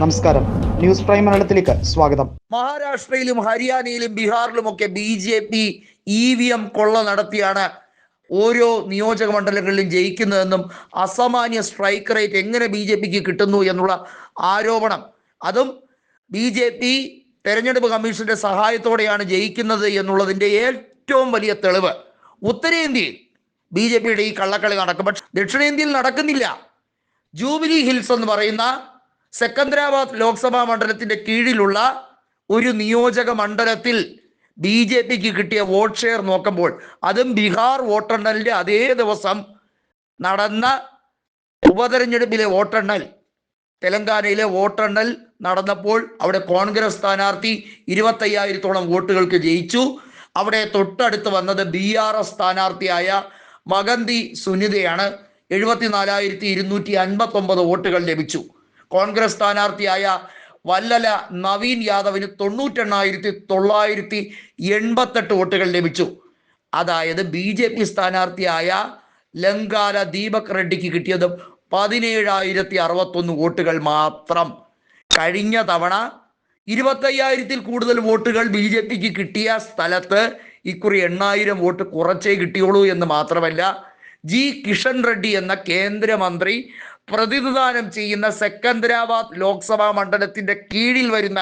നമസ്കാരം. News prime മലയാളത്തിലേക്ക് സ്വാഗതം. മഹാരാഷ്ട്രയിലും ഹരിയാനയിലും ബീഹാറിലും ഒക്കെ B J P E V M കൊള്ള നടത്തിയാണ് ഓരോ നിയോജക മണ്ഡലങ്ങളിലും ജയിക്കുന്നതെന്നും അസാമാന്യ സ്ട്രൈക്ക് റേറ്റ് എങ്ങനെ ബി ജെ പിക്ക് കിട്ടുന്നു എന്നുള്ള ആരോപണം. അതും ബി ജെ പി തെരഞ്ഞെടുപ്പ് കമ്മീഷന്റെ സഹായത്തോടെയാണ് ജയിക്കുന്നത് എന്നുള്ളതിന്റെ ഏറ്റവും വലിയ തെളിവ്. ഉത്തരേന്ത്യയിൽ ബി ജെ പിയുടെ ഈ കള്ളക്കളി നടക്കും. പക്ഷെ ദക്ഷിണേന്ത്യയിൽ നടക്കുന്നില്ല. ജൂബിലി ഹിൽസ് എന്ന് പറയുന്ന സെക്കന്ദരാബാദ് ലോക്സഭാ മണ്ഡലത്തിന്റെ കീഴിലുള്ള ഒരു നിയോജക മണ്ഡലത്തിൽ ബി ജെ പിക്ക് കിട്ടിയ വോട്ട് ഷെയർ നോക്കുമ്പോൾ അതും ബീഹാർ വോട്ടെണ്ണലിന്റെ അതേ ദിവസം നടന്ന ഉപതെരഞ്ഞെടുപ്പിലെ വോട്ടെണ്ണൽ തെലങ്കാനയിലെ വോട്ടെണ്ണൽ നടന്നപ്പോൾ അവിടെ കോൺഗ്രസ് സ്ഥാനാർത്ഥി ഇരുപത്തയ്യായിരത്തോളം വോട്ടുകൾക്ക് ജയിച്ചു. അവിടെ തൊട്ടടുത്ത് വന്നത് ബി ആർ എസ് സ്ഥാനാർത്ഥിയായ മഗന്തി സുനിതയാണ്. എഴുപത്തിനാലായിരത്തി ഇരുന്നൂറ്റി അൻപത്തി ഒമ്പത് വോട്ടുകൾ ലഭിച്ചു. കോൺഗ്രസ് സ്ഥാനാർത്ഥിയായ വല്ലല നവീൻ യാദവിന് തൊണ്ണൂറ്റെണ്ണായിരത്തി തൊള്ളായിരത്തി എൺപത്തെട്ട് വോട്ടുകൾ ലഭിച്ചു. അതായത് ബി ജെ പി സ്ഥാനാർത്ഥിയായ ലങ്കാല ദീപക് റെഡ്ഡിക്ക് കിട്ടിയത് പതിനേഴായിരത്തി അറുപത്തൊന്ന് വോട്ടുകൾ മാത്രം. കഴിഞ്ഞ തവണ ഇരുപത്തയ്യായിരത്തിൽ കൂടുതൽ വോട്ടുകൾ ബി ജെ പിക്ക് കിട്ടിയ സ്ഥലത്ത് ഇക്കുറി എണ്ണായിരം വോട്ട് കുറച്ചേ കിട്ടിയുള്ളൂ എന്ന് മാത്രമല്ല ജി കിഷൻ റെഡ്ഡി എന്ന കേന്ദ്രമന്ത്രി പ്രതിനിധാനം ചെയ്യുന്ന സെക്കന്ദരാബാദ് ലോക്സഭാ മണ്ഡലത്തിന്റെ കീഴിൽ വരുന്ന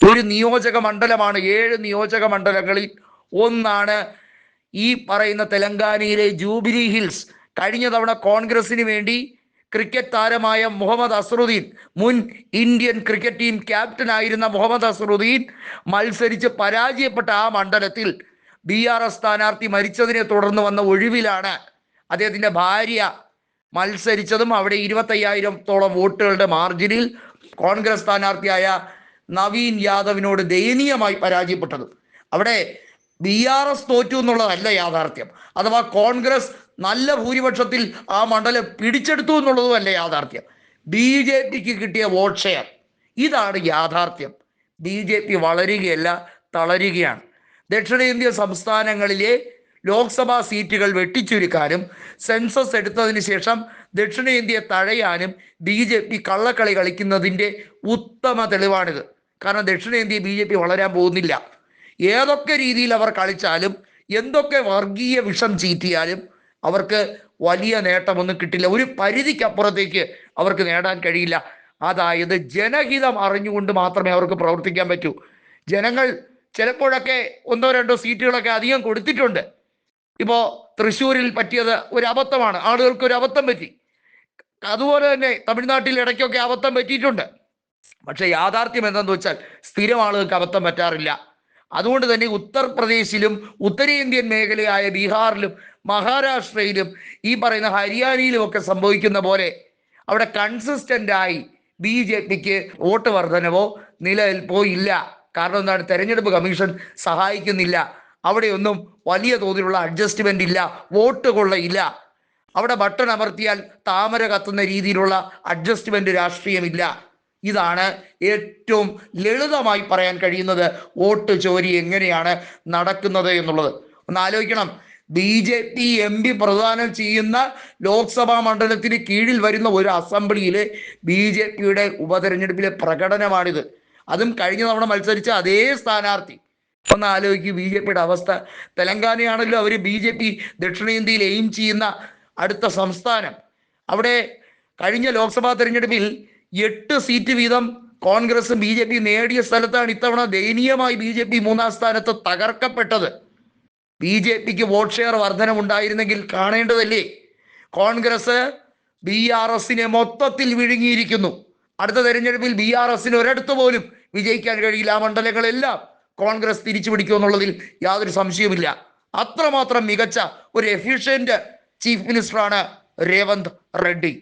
ഒരു നിയോജക മണ്ഡലമാണ്. ഏഴ് നിയോജക മണ്ഡലങ്ങളിൽ ഒന്നാണ് ഈ പറയുന്ന തെലങ്കാനയിലെ ജൂബിലി ഹിൽസ്. കഴിഞ്ഞ തവണ കോൺഗ്രസിന് വേണ്ടി ക്രിക്കറ്റ് താരമായ മുഹമ്മദ് അസറുദ്ദീൻ മുൻ ഇന്ത്യൻ ക്രിക്കറ്റ് ടീം ക്യാപ്റ്റൻ ആയിരുന്ന മുഹമ്മദ് അസറുദ്ദീൻ മത്സരിച്ച് പരാജയപ്പെട്ട ആ മണ്ഡലത്തിൽ ബി ആർ എസ് സ്ഥാനാർത്ഥി മരിച്ചതിനെ തുടർന്ന് വന്ന ഒഴിവിലാണ് അദ്ദേഹത്തിന്റെ ഭാര്യ മത്സരിച്ചതും അവിടെ ഇരുപത്തയ്യായിരത്തോളം വോട്ടുകളുടെ മാർജിനിൽ കോൺഗ്രസ് സ്ഥാനാർത്ഥിയായ നവീൻ യാദവിനോട് ദയനീയമായി പരാജയപ്പെട്ടത്. അവിടെ ബി ആർ എസ് തോറ്റു എന്നുള്ളതല്ല യാഥാർത്ഥ്യം. അഥവാ കോൺഗ്രസ് നല്ല ഭൂരിപക്ഷത്തിൽ ആ മണ്ഡലം പിടിച്ചെടുത്തു എന്നുള്ളതും അല്ല യാഥാർത്ഥ്യം. ബി ജെ പിക്ക് കിട്ടിയ വോട്ട് ഷെയർ. ഇതാണ് യാഥാർത്ഥ്യം. ബി ജെ പി വളരുകയല്ല തളരുകയാണ്. ദക്ഷിണേന്ത്യ സംസ്ഥാനങ്ങളിലെ ലോക്സഭാ സീറ്റുകൾ വെട്ടിച്ചുരുക്കാനും സെൻസസ് എടുത്തതിന് ശേഷം ദക്ഷിണേന്ത്യയെ തഴയാനും ബി ജെ പി കള്ളക്കളി കളിക്കുന്നതിന്റെ ഉത്തമ തെളിവാണിത്. കാരണം ദക്ഷിണേന്ത്യയെ ബി ജെ പി വളരാൻ പോകുന്നില്ല. ഏതൊക്കെ രീതിയിൽ അവർ കളിച്ചാലും എന്തൊക്കെ വർഗീയ വിഷം ചീറ്റിയാലും അവർക്ക് വലിയ നേട്ടമൊന്നും കിട്ടില്ല. ഒരു പരിധിക്കപ്പുറത്തേക്ക് അവർക്ക് നേടാൻ കഴിയില്ല. അതായത് ജനഹിതം അറിഞ്ഞുകൊണ്ട് മാത്രമേ അവർക്ക് പ്രവർത്തിക്കാൻ പറ്റൂ. ജനങ്ങൾ ചിലപ്പോഴൊക്കെ ഒന്നോ രണ്ടോ സീറ്റുകളൊക്കെ അധികം കൊടുത്തിട്ടുണ്ട്. ഇപ്പോൾ തൃശ്ശൂരിൽ പറ്റിയത് ഒരു അബദ്ധമാണ്. ആളുകൾക്ക് ഒരു അബദ്ധം പറ്റി. അതുപോലെ തന്നെ തമിഴ്നാട്ടിൽ ഇടയ്ക്കൊക്കെ അബദ്ധം പറ്റിയിട്ടുണ്ട്. പക്ഷെ യാഥാർത്ഥ്യം എന്താണെന്ന് വെച്ചാൽ സ്ഥിരം ആളുകൾക്ക് അബദ്ധം പറ്റാറില്ല. അതുകൊണ്ട് തന്നെ ഉത്തർപ്രദേശിലും ഉത്തരേന്ത്യൻ മേഖലയായ ബീഹാറിലും മഹാരാഷ്ട്രയിലും ഈ പറയുന്ന ഹരിയാനയിലും ഒക്കെ സംഭവിക്കുന്ന പോലെ അവിടെ കൺസിസ്റ്റന്റായി ബി ജെ പിക്ക് വോട്ട് വർധനവോ നിലനിൽപ്പോ ഇല്ല കാരണം എന്താണ്? തെരഞ്ഞെടുപ്പ് കമ്മീഷൻ സഹായിക്കുന്നില്ല. അവിടെയൊന്നും വലിയ തോതിലുള്ള അഡ്ജസ്റ്റ്മെന്റ് ഇല്ല വോട്ട് കൊള്ളയില്ല. അവിടെ ബട്ടൺ അമർത്തിയാൽ താമര കത്തുന്ന രീതിയിലുള്ള അഡ്ജസ്റ്റ്മെന്റ് രാഷ്ട്രീയമില്ല. ഇതാണ് ഏറ്റവും ലളിതമായി പറയാൻ കഴിയുന്നത് വോട്ട് ചോരി എങ്ങനെയാണ് നടക്കുന്നത് എന്നുള്ളത്. ഒന്ന് ആലോചിക്കണം. B J P M P പ്രദാനം ചെയ്യുന്ന ലോക്സഭാ മണ്ഡലത്തിന് കീഴിൽ വരുന്ന ഒരു അസംബ്ലിയിലെ ബി ജെ പിയുടെ ഉപതെരഞ്ഞെടുപ്പിലെ പ്രകടനമാണിത്. അതും കഴിഞ്ഞ തവണ മത്സരിച്ച അതേ സ്ഥാനാർത്ഥി ഒന്ന് ആലോചിക്കും ബി ജെ പിയുടെ അവസ്ഥ. തെലങ്കാനയാണല്ലോ അവർ ബി ജെ പി ദക്ഷിണേന്ത്യയിൽ എയിം ചെയ്യുന്ന അടുത്ത സംസ്ഥാനം. അവിടെ കഴിഞ്ഞ ലോക്സഭാ തെരഞ്ഞെടുപ്പിൽ എട്ട് സീറ്റ് വീതം കോൺഗ്രസും ബി ജെ പി നേടിയ സ്ഥലത്താണ് ഇത്തവണ ദയനീയമായി ബി ജെ പി മൂന്നാം സ്ഥാനത്ത് തകർക്കപ്പെട്ടത്. ബി ജെ പിക്ക് വോട്ട് ഷെയർ വർധനമുണ്ടായിരുന്നെങ്കിൽ കാണേണ്ടതല്ലേ? കോൺഗ്രസ് ബി ആർ എസിനെ മൊത്തത്തിൽ വിഴുങ്ങിയിരിക്കുന്നു. അടുത്ത തെരഞ്ഞെടുപ്പിൽ ബി ആർ എസിന് ഒരിടത്ത് പോലും വിജയിക്കാൻ കഴിയില്ല ആ മണ്ഡലങ്ങളെല്ലാം. കോൺഗ്രസ് തിരിച്ചു പിടിക്കുമെന്നുള്ളതിൽ യാതൊരു സംശയവുമില്ല. അത്രമാത്രം മികച്ച ഒരു എഫിഷ്യന്റ് ചീഫ് മിനിസ്റ്ററാണ് രേവന്ത് റെഡ്ഡി.